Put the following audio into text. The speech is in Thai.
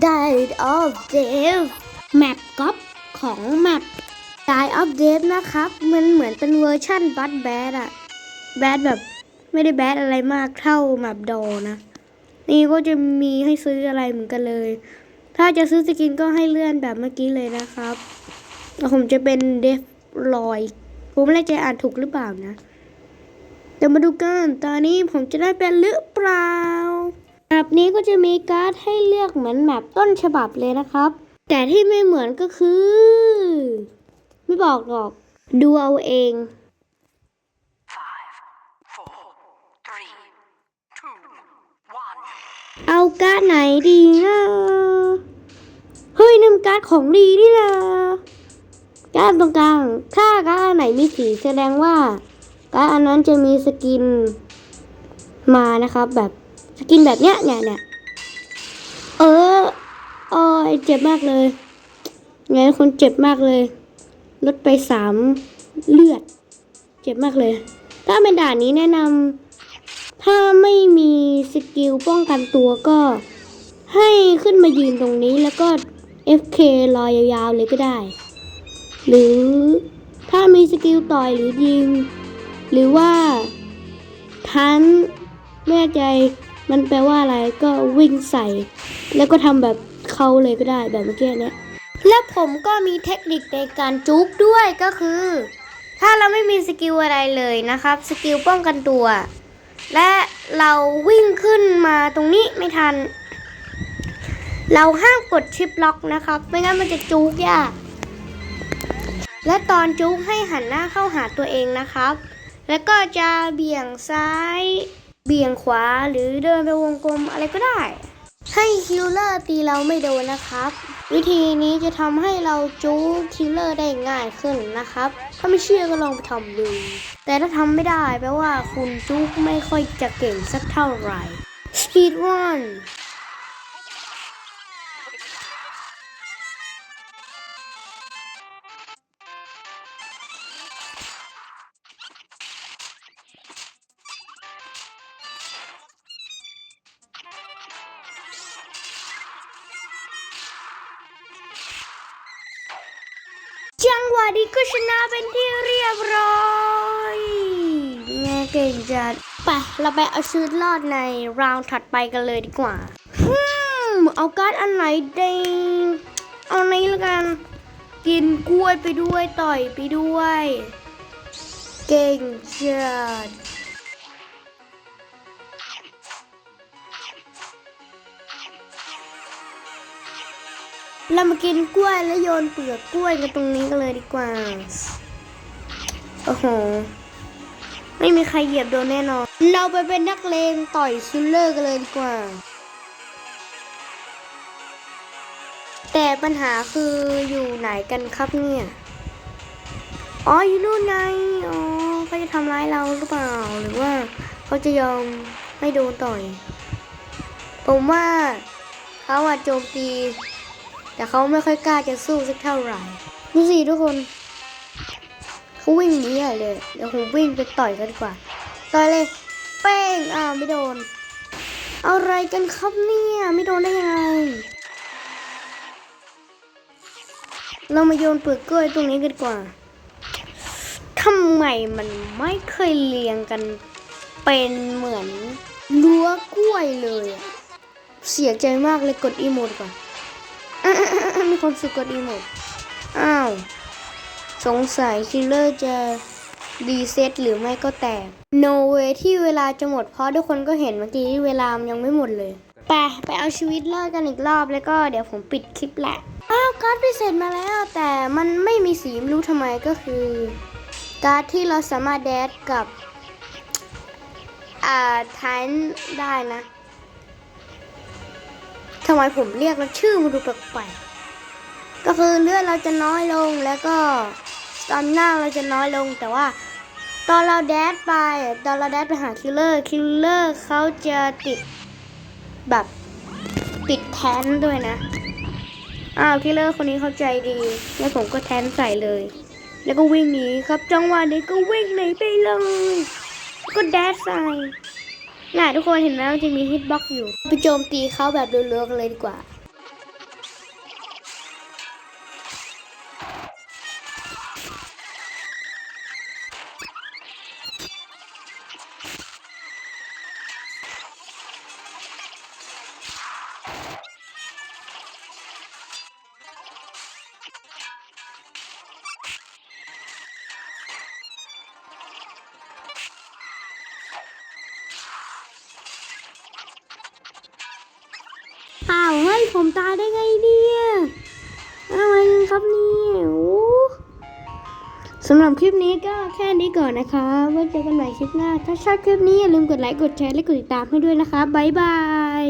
Died of Death แมปก๊อปของแมป Die of Death นะครับ มันเหมือนเป็นเวอร์ชั่นบัตแบดอะแบดแบบไม่ได้แบดอะไรมากเท่าแมปดอนะ นี่ก็จะมีให้ซื้ออะไรเหมือนกันเลย ถ้าจะซื้อสกินก็ให้เลื่อนแบบเมื่อกี้เลยนะครับแล้วผมจะเป็นเดฟลอยผมไม่แน่ใจอ่านถูกหรือเปล่านะเดี๋ยวมาดูกัน ตอนนี้ผมจะได้เป็นหรือเปล่า แมปนี้ก็จะมีการ์ดให้เลือกเหมือนแมปต้นฉบับเลยนะครับ แต่ที่ไม่เหมือนก็คือ ไม่บอกหรอก ดูเอาเอง Five, four, three, two, เอาการ์ดไหนดีนะเฮ้ยนั่นมันการ์ดของดีนี่นะการ์ดตรงกลาง ถ้าการ์ดไหนมีสีแสดงว่าการ์ดอันนั้นจะมีสกินมานะครับแบบ กินแบบเนี้ยเนี่ยเนี่ยเออโอ้ยเจ็บมากเลยไงคนเจ็บมากเลย ลดไปสามเลือด เจ็บมากเลย ถ้าเป็นด่านนี้แนะนำถ้าไม่มีสกิลป้องกันตัวก็ ให้ขึ้นมายืนตรงนี้แล้วก็ FK รอยยาวๆเลยก็ได้ หรือถ้ามีสกิลต่อยหรือยิง หรือว่าทันไม่แน่ใจ มันแปลว่าอะไรก็วิ่งใส่ แล้วก็ทำแบบเขาเลยก็ได้แบบเมื่อกี้เนี้ยและผมก็มีเทคนิคในการจุกด้วยก็คือ ถ้าเราไม่มีสกิลอะไรเลยนะครับ สกิลป้องกันตัว และเราวิ่งขึ้นมาตรงนี้ไม่ทัน เราห้ามกดชิปล็อกนะครับ ไม่งั้นมันจะจูกยากและตอนจูกให้หันหน้าเข้าหาตัวเองนะครับ แล้วก็จะเบี่ยงซ้าย เบี่ยงขวาหรือเดินไปวงกลมอะไรก็ได้ ให้คิลเลอร์ตีเราไม่โดนนะครับ วิธีนี้จะทำให้เราจู๊คิลเลอร์ได้ง่ายขึ้นนะครับ ถ้าไม่เชื่อก็ลองไปทำดู แต่ถ้าทำไม่ได้แปลว่าคุณจู๊ไม่ค่อยจะเก่งสักเท่าไหร่ Speed Run จังหวะนี้ก็ชนะเป็นที่เรียบร้อยแง่เก่งจัดไปเราไปเอาชีวิตรอดในราวถัดไปกันเลยดีกว่าฮึมเอาการ์ดอันไหนดีเอานี้แล้วกัน กินกล้วยไปด้วยต่อยไปด้วย เก่งจัด เรามากินกล้วยแล้วโยนเปลือกกล้วยกันตรงนี้กันเลยดีกว่า โอ้โห ไม่มีใครเหยียบโดนแน่นอน เราไปเป็นนักเลงต่อยคิลเลอร์กันเลยดีกว่า แต่ปัญหาคืออยู่ไหนกันครับเนี่ย อ๋ออยู่นู่นไง อ๋อเขาจะทำร้ายเราหรือเปล่า หรือว่าเขาจะยอมไม่โดนต่อย ผมว่าเขาอาจโจมตี แต่เขาไม่ค่อยกล้าจะสู้สักเท่าไหร่ดูสิทุกคนเขาวิ่งหนีใหญ่เลยเดี๋ยวผมวิ่งไปต่อยกันดีกว่าต่อยเลยเป้งอ้าวไม่โดน อะไรกันครับเนี่ยไม่โดนได้ยังไงเรามาโยนเปลือกกล้วยตรงนี้กันดีกว่าทำไมมันไม่เคยเรียงกัน เป็นเหมือนรั้วกล้วยเลย เสียใจมากเลยกดอีโมดก่อนอะ ๆๆๆมีคนสุกกดอีโมดอ้าว สงสัยคิลเลอร์จะรีเซ็ตหรือไม่ก็แตก no way ที่เวลาจะหมดเพราะทุกคนก็เห็นเมื่อกี้เวลามันยังไม่หมดเลย ไปไปเอาชีวิตรอดกันอีกรอบแล้วก็เดี๋ยวผมปิดคลิปแหละ อ้าวการ์ดพิเศษมาแล้ว แต่มันไม่มีสีไม่รู้ทำไมก็คือ การ์ดที่เราสามารถแดดกับอ่าทันได้นะทำไมผมเรียกแล้วชื่อมันดูแปลกๆ ก็คือเลือดเราจะน้อยลงแล้วก็สตอมหน้าเราจะน้อยลงแต่ว่า ตอนเราแดดไปตอนเราแดดไปหาคิลเลอร์คิลเลอร์เขาจะติดแบบติดแทนด้วยนะอ้าวคิลเลอร์คนนี้เข้าใจดีแล้วผมก็แทนใส่เลย แล้วก็วิ่งหนีครับจังหวะนี้ก็วิ่งหนีไปเลย ก็แดดใส่น่ะทุกคนเห็นไหมมันจะมีฮิตบ็อกอยู่ไปโจมตีเขาแบบเรือๆกันเลยดีกว่า ผมตายได้ไงเนี่ยอะไรครับเนี่ยโอ้สำหรับคลิปนี้ก็แค่นี้ก่อนนะคะไว้เจอกันใหม่คลิปหน้า ถ้าชอบคลิปนี้อย่าลืมกดไลค์ กดแชร์ และกดติดตามให้ด้วยนะคะ บ๊ายบาย